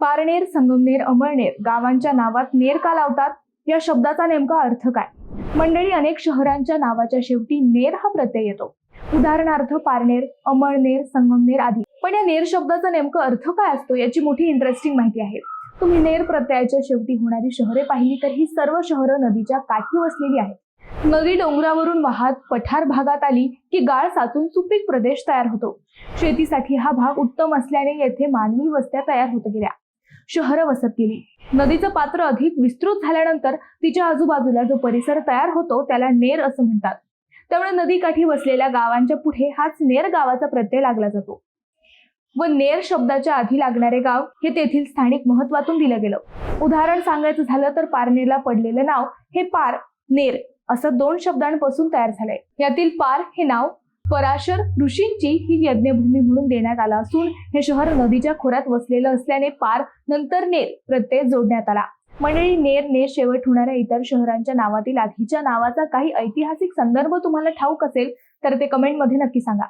पारनेर संगमनेर अमळनेर गावांच्या नावात नेर का लावतात? या शब्दाचा नेमका अर्थ काय? मंडळी अनेक शहरांच्या नावाच्या शेवटी नेर हा प्रत्यय येतो. उदाहरणार्थ पारनेर अमळनेर संगमनेर आदी. पण या नेर शब्दाचा नेमका अर्थ काय असतो याची मोठी इंटरेस्टिंग माहिती आहे. तुम्ही नेर प्रत्ययाच्या शेवटी होणारी शहरे पाहिली तर ही सर्व शहरं नदीच्या काठी वसलेली आहेत. नदी डोंगरावरून वाहत पठार भागात आली की गाळ साचून सुपीक प्रदेश तयार होतो. शेतीसाठी हा भाग उत्तम असल्याने येथे मानवी वस्त्या तयार होत गेल्या. शहरं वसत गेली. नदीचं पात्र अधिक विस्तृत झाल्यानंतर तिच्या आजूबाजूला जो परिसर तयार होतो त्याला नेर असं म्हणतात. त्यामुळे नदीकाठी वसलेल्या गावांच्या पुढे हाच नेर गावाचा प्रत्यय लागला जातो. व नेर शब्दाच्या आधी लागणारे गाव हे तेथील स्थानिक महत्वातून दिलं गेलं. उदाहरण सांगायचं झालं तर पारनेरला पडलेलं नाव हे पार नेर असं दोन शब्दांपासून तयार झालंय. यातील पार हे नाव पराशर ऋषींची ही यज्ञभूमी म्हणून देण्यात आला असून हे शहर नदीच्या खोऱ्यात वसलेलं असल्याने पार नंतर नेर प्रत्यय जोडण्यात आला. मंडळी नेर ने शेवट होणाऱ्या इतर शहरांच्या नावातील आधीच्या नावाचा काही ऐतिहासिक संदर्भ तुम्हाला ठाऊक असेल तर ते कमेंटमध्ये नक्की सांगा.